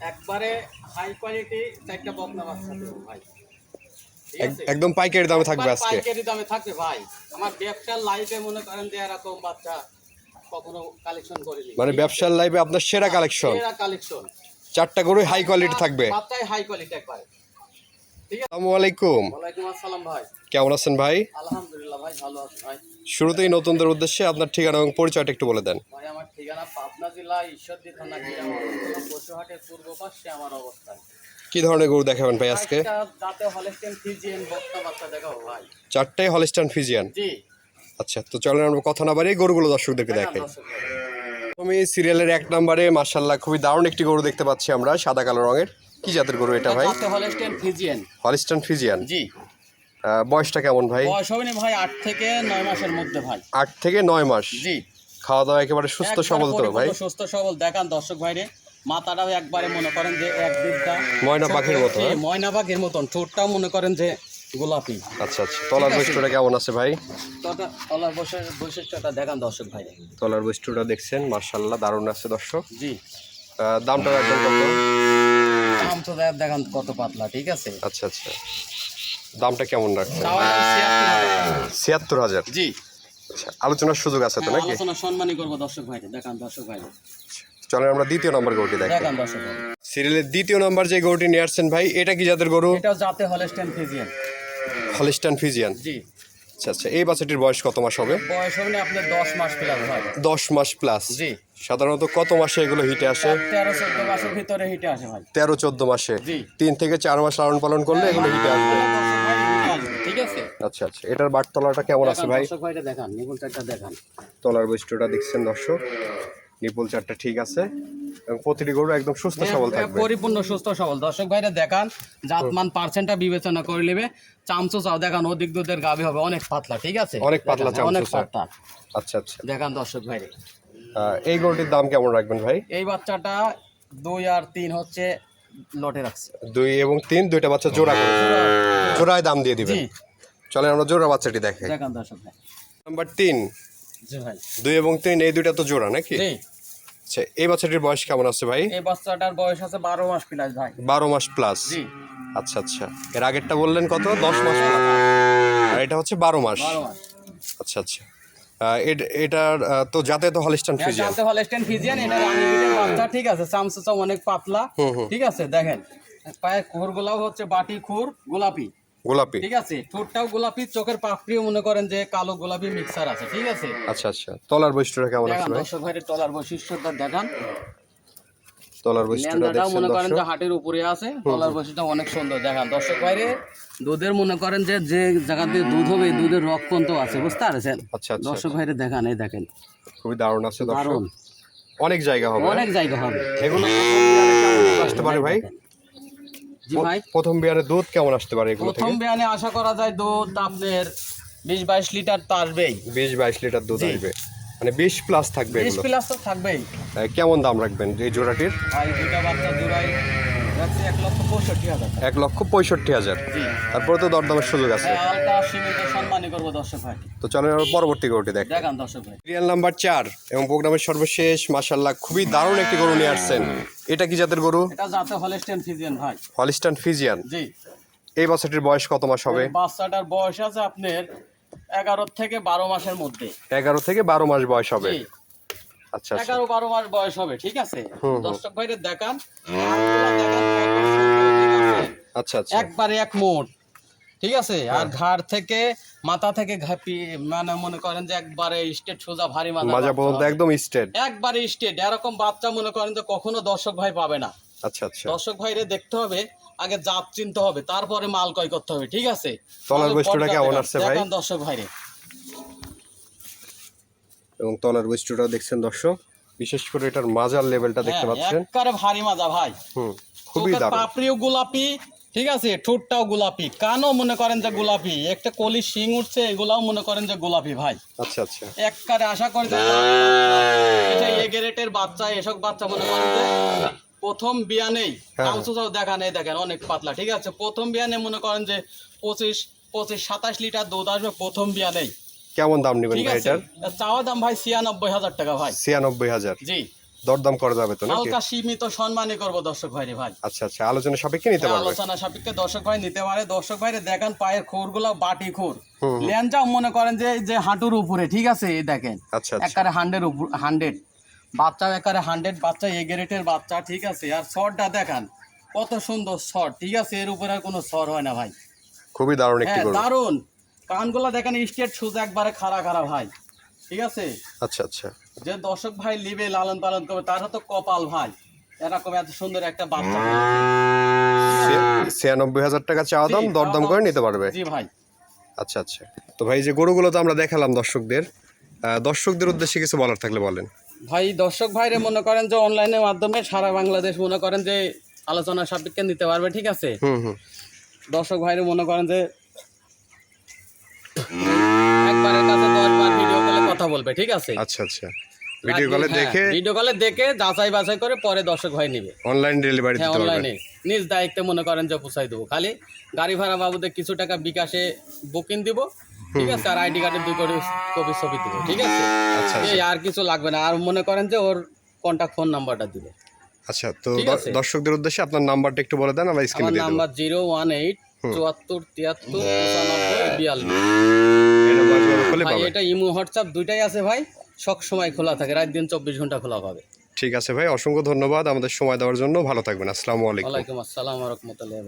একবারে high quality চারটা বকনা বাচ্চা দেবো ভাই। এক- একদম পাইকারি দামে থাকবে আজকে। পাইকারি দামে থাকবে ভাই। আমার ব্যবসার লাইফে মনে করেন যে এরকম বাচ্চা কখনো কালেকশন করিনি। মানে ব্যবসার লাইফে আপনার সেরা কালেকশন এরা কালেকশন চারটা গরুই হাই কোয়ালিটি থাকবে। বাচ্চাই হাই কোয়ালিটি একবারে। আসসালামু আলাইকুম। ওয়ালাইকুম আসসালাম ভাই। কেমন আছেন ভাই? আলহামদুলিল্লাহ ভাই ভালো আছি ভাই। শুরুতেই নতুনদের উদ্দেশ্যে আপনার ঠিকানা এবং পরিচয়টা একটু বলে দেন। ভাই আমার ঠিকানা পাবনা জেলা ঈশ্বরদী থানা গিরামর পূর্ব পাশে আমার অবস্থান। কি ধরনের গরু দেখাবেন ভাই আজকে? ফিজিয়ান বক্তা বাচ্চা দেখাবো ভাই। চারটাই হলিস্টান ফিজিয়ান জি। আচ্ছা তো চলেন আমরা কথা না বাড়িয়ে গরুগুলো দর্শকদেরকে দেখান দেখাই। আমি সিরিয়ালের এক নম্বরে মার্শাল্লাহ খুবই দারুণ একটি গরু দেখতে পাচ্ছি আমরা সাদা কালো রঙের। কি জাতের গরু এটা ভাই? হলেস্টেন ফিজিয়ান হলিস্টান ফিজিয়ান জি। বয়সটা কেমন ভাই? বয়স হবে না ভাই আট থেকে নয় মাসের মধ্যে ভাই। আট থেকে নয় মাস? জি। খাওয়া দাওয়া একেবারে সুস্থ সবল তো ভাই। সুস্থ সবল। দেখান দর্শক ভাইরে মাথাটাও একবারে মনে করেন যে এক দিকটা ময়না পাখির মতো, হ্যাঁ? ময়না পাখির মতন ঠোঁটটাও মনে করেন যে গোলাপি। আচ্ছা আচ্ছা। তলার বৈশিষ্ট্যটা কেমন আছে ভাই? তলার বৈশিষ্ট্য- বৈশিষ্ট্যটা দেখান দর্শক ভাই তলার বৈশিষ্ট্যটা দেখছেন মার্শাল্লাহ দারুণ আছে দর্শক। জি। দামটা একদম কত? দাম তো দেখ- দেখান কত পাতলা ঠিক আছে? আচ্ছা আচ্ছা। দামটা কেমন রাখছেন? চাওয়া দাম 76 টাকা। ছিয়াত্তর হাজার। জি। আচ্ছা আলোচনার সুযোগ আছে তো হ্যাঁ, নাকি? আলোচনা সম্মানই করব দর্শক ভাইরে দেখান দর্শক ভাইরে চলেন আমরা দ্বিতীয় নম্বর গরুটি দেখি। দেখান দর্শক সিরিয়ালের দ্বিতীয় নম্বর যে গরুটি নিয়ে আসছেন ভাই এটা কি জাতের গরু? Holstein Friesian. Holstein Friesian. জি। আচ্ছা আচ্ছা এই বাচ্চাটির বয়স কত মাস হবে? বয়স হবে আপনার দশ মাস প্লাস ভাই দশ মাস প্লাস জি। সাধারণত কত মাসে এগুলো হিটে আসে? তেরো চোদ্দ মাসের ভিতরে হিটে আসে ভাই। তেরো চোদ্দ মাসে। তিন থেকে চার মাস লালন পালন করলে এগুলো হিটে আসবে। আছে? আচ্ছা আচ্ছা। এটার বাটতলাটা কেমন আছে দেখান ভাই? দর্শক ভাইটা দেখান নিপুল চারটা দেখান। তলার বৈশিষ্ট্যটা দেখছেন দর্শক। নিপুল চারটা ঠিক আছে। এবং প্রতিটি গরু একদম সুস্থ সবল থাকবে। পরিপূর্ণ সুস্থ সবল। দর্শক ভাইরা দেখান জাতমান পার্সেন্টটা বিবেচনা করে নেবে। চামচো চাও দেখান অধিক দুধের গাভী হবে অনেক পাতলা ঠিক আছে? অনেক পাতলা অনেক পাতলা। আচ্ছা আচ্ছা। দেখান দর্শক আহ, এই গরুটির দাম কেমন রাখবেন ভাই? এই বাচ্চাটা দুই আর তিন হচ্ছে লটে রাখছে। দুই এবং তিন দুইটা বাচ্চা জোড়া করে। জোড়ায় দাম দিয়ে দিবেন। চলেন আমরা জোড়া বাচ্চাটি দেখে দেখান দর্শক ভাই নাম্বার তিন। জি ভাই। দুই এবং তিন এই দুইটা তো জোড়া নাকি? জি। আচ্ছা এই বাচ্চাটির বয়স কেমন আছে ভাই? এই বাচ্চাটার বয়স আছে বারো মাস প্লাস ভাই। বারো মাস প্লাস জি। আচ্ছা আচ্ছা। এর আগেরটা বললেন কত? দশ মাস আর এটা হচ্ছে বারো মাস। বারো মাস। আচ্ছা আচ্ছা। এটার তো যাতে তো হলিস্টান ফিজিয়ান জানতে হলেস্টেন ফিজিয়ান এটা বাচ্চা ঠিক আছে? চামচো অনেক পাতলা ঠিক আছে? দেখেন পায়ের খুর গুলাও হচ্ছে বাটি খুর গোলাপি। গোলাপি। ঠিক আছে ঠোঁটটাও গোলাপি চোখের পাপড়িও মনে করেন যে কালো গোলাপি মিক্সার আছে ঠিক আছে? আচ্ছা আচ্ছা। তলার বৈশিষ্ট্যটা কেমন আছে দর্শক ভাইয়ের তলার বৈশিষ্ট্যটা দেখান। তলার বৈশিষ্ট্যটা দেখছেন মনে করেন যে হাটের উপরে আছে তলার বৈশিষ্ট্য অনেক সুন্দর দেখান। দর্শক ভাইরে দুধের মনে করেন যে যে জায়গা দিয়ে দুধ হবে দুধের রক পর্যন্ত আছে বুঝতে পারছেন? আচ্ছা আচ্ছা দর্শক ভাইরে দেখান এই দেখেন। খুবই দারুণ আছে দর্শক। অনেক জায়গা হবে। অনেক জায়গা হবে। এগুলো কেমন আসতে পারে ভাই? প্রথম বিয়ারে দুধ কেমন আসতে পারে এগুলো প্রথম বিয়ানে আশা করা যায় দুধ আপনার বিশ বাইশ লিটার তো আসবেই। বিশ বাইশ লিটার দুধ। আসবে। মানে বিশ প্লাস থাকবে বিশ প্লাস তো থাকবেই। কেমন দাম রাখবেন এই জোড়াটির? দুটা বাচ্চা জোড়াই। এক লক্ষ পঁয়ষট্টি হাজার তারপরে তো দরদামের সুযোগ আছে। তো চলেন আমরা পরবর্তী গরুটি দেখ। সিরিয়াল নাম্বার চার এবং প্রোগ্রামের সর্বশেষ মাসাল্লাহ খুবই দারুণ একটি গরু নিয়ে আসছেন। এটা কি জাতের গরু? এটা হলেস্টেন ফিজিয়ান ভাই। হলিস্টান ফিজিয়ান জি। এই বাচ্চাটির বয়স কত মাস হবে? বাচ্চাটার বয়স আছে আপনার এগারো থেকে বারো মাসের মধ্যে। এগারো থেকে বারো মাস বয়স হবে। এগারো বারো মাস বয়স হবে ঠিক আছে। দর্শক ভাইরে দেখান? আচ্ছা আচ্ছা। একবারে এক মোট ঠিক আছে? আর ঘাড় থেকে মাথা থেকে ঘাপি মানে মনে করেন যে একবারে স্টেট সোজা ভারী মাজা মাজা পর্যন্ত একদম স্টেট। একবারে স্টেট এরকম বাচ্চা মনে করেন যে কখনো দর্শক ভাই পাবে না। আচ্ছা আচ্ছা। দর্শক ভাইরে দেখতে হবে আগে জাত চিনতে হবে তারপরে মাল ক্রয় করতে হবে ঠিক আছে? তলার বৈশিষ্ট্যটা কেমন আসছে ভাই? দর্শক ভাইরে। এবং তলার বৈশিষ্ট্যটা দেখছেন দর্শক। বিশেষ করে এটার মাজার লেভেলটা দেখতে হ্যাঁ, পাচ্ছেন। একবারে ভারী মাজা ভাই। হুম খুবই দারুণ। পাপড়িও গোলাপি ঠিক আছে? ঠোঁটটাও গোলাপি। কানও মনে করেন যে গোলাপি। একটা কলি শিং উঠছে এগুলাও মনে করেন যে গোলাপি ভাই। আচ্ছা আচ্ছা। একবারে আশা করি যে এটা এ গ্রেটের বাচ্চা এসব বাচ্চা মনে করেন যে প্রথম বিয়ানেই হ্যাঁ। কামসুসাও দেখান এই দেখেন অনেক পাতলা ঠিক আছে? প্রথম বিয়ানে মনে করেন যে পঁচিশ পঁচিশ সাতাশ লিটার দুধ আসবে প্রথম বিয়ানেই কেমন দাম নেবেন ভাই এটার? চাওয়া দাম ভাই ছিয়ানব্বই হাজার টাকা ভাই। ছিয়ানব্বই হাজার। জি। দরদাম করা যাবে তো নাকি? হালকা সীমিত সম্মানই করব দর্শক ভাইরে ভাই। আচ্ছা আচ্ছা। আলোচনা সাপেক্ষে নিতে পারবে। আলোচনা সাপেক্ষে দর্শক ভাই নিতে পারে। দর্শক ভাইরে দেখেন পায়ের খুরগুলো বাটি খুর। লেনটাও মনে করেন যে যে হাঁটুর উপরে ঠিক আছে? এই দেখেন। আচ্ছা আচ্ছা। একারে হান্ড্রেড হান্ড্রেড। বাচ্চা একারে হান্ড্রেড বাচ্চা এ গ্রেটের বাচ্চা ঠিক আছে? আর শর্টটা দেখান কত সুন্দর শর্ট ঠিক আছে? এর উপরে আর কোনো শর হয় না ভাই। খুবই দারুণ একটি হ্যাঁ দারুণ কানগুলা দেখেন স্টেট সোজা একবারে খাড়া খাড়া ভাই। ঠিক আছে? আচ্ছা আচ্ছা। যে দর্শক ভাই লিবে লালন পালন করবে তার তো কপাল ভাই। এরকম এত সুন্দর একটা বাচ্চা। ছিয়ানব্বই হাজার টাকা চাওয়া দাম দরদাম করে নিতে পারবে। জি ভাই। আচ্ছা আচ্ছা। তো ভাই যে গরুগুলো তো আমরা দেখালাম দর্শকদের দর্শকদের উদ্দেশ্যে কিছু বলার থাকলে বলেন। ভাই দর্শক ভাইরে মনে করেন যে অনলাইনের মাধ্যমে সারা বাংলাদেশ মনে করেন যে আলোচনা সাপেক্ষে নিতে পারবে ঠিক আছে? হুম হুম। দর্শক ভাইরে মনে করেন যে একবারের কাছে দশবার ভিডিও কলে কথা বলবে ঠিক আছে? আচ্ছা আচ্ছা। ভিডিও কলে দেখে ভিডিও কলে দেখে যাচাই বাছাই করে পরে দর্শক ভাই নিবে। অনলাইন ডেলিভারি হ্যাঁ দিতে অনলাইনে। নিজ দায়িত্বে মনে করেন যে পোষাই দেবো। খালি গাড়ি ভাড়া বাবুদের কিছু টাকা বিকাশে বুকিং দিব ঠিক আছে? আর আইডি কার্ডের দুই কোটি কপি ছবি দিব ঠিক আছে? আচ্ছা এই আর কিছু লাগবে না। আর মনে করেন যে ওর কন্ট্যাক্ট ফোন নাম্বারটা দিবে। আচ্ছা তো। দর্শকদের উদ্দেশ্যে আপনার নাম্বারটা একটু বলে দেন আমরা স্ক্রিনে দিয়ে দেবো। নাম্বার জিরো ওয়ান এইট চুয়াত্তর তিয়াত্তর বিয়াল্লিশ। ভাই এটা ইমো হোয়াটসঅ্যাপ দুইটাই আছে ভাই। সব সময় খোলা থাকে রাত দিন চব্বিশ ঘণ্টা খোলা পাবে। ঠিক আছে ভাই অসংখ্য ধন্যবাদ আমাদের সময় দেওয়ার জন্য। ভালো থাকবেন আসসালামু আলাইকুম। ওয়ালাইকুম আসসালাম রহমতুল্লাহ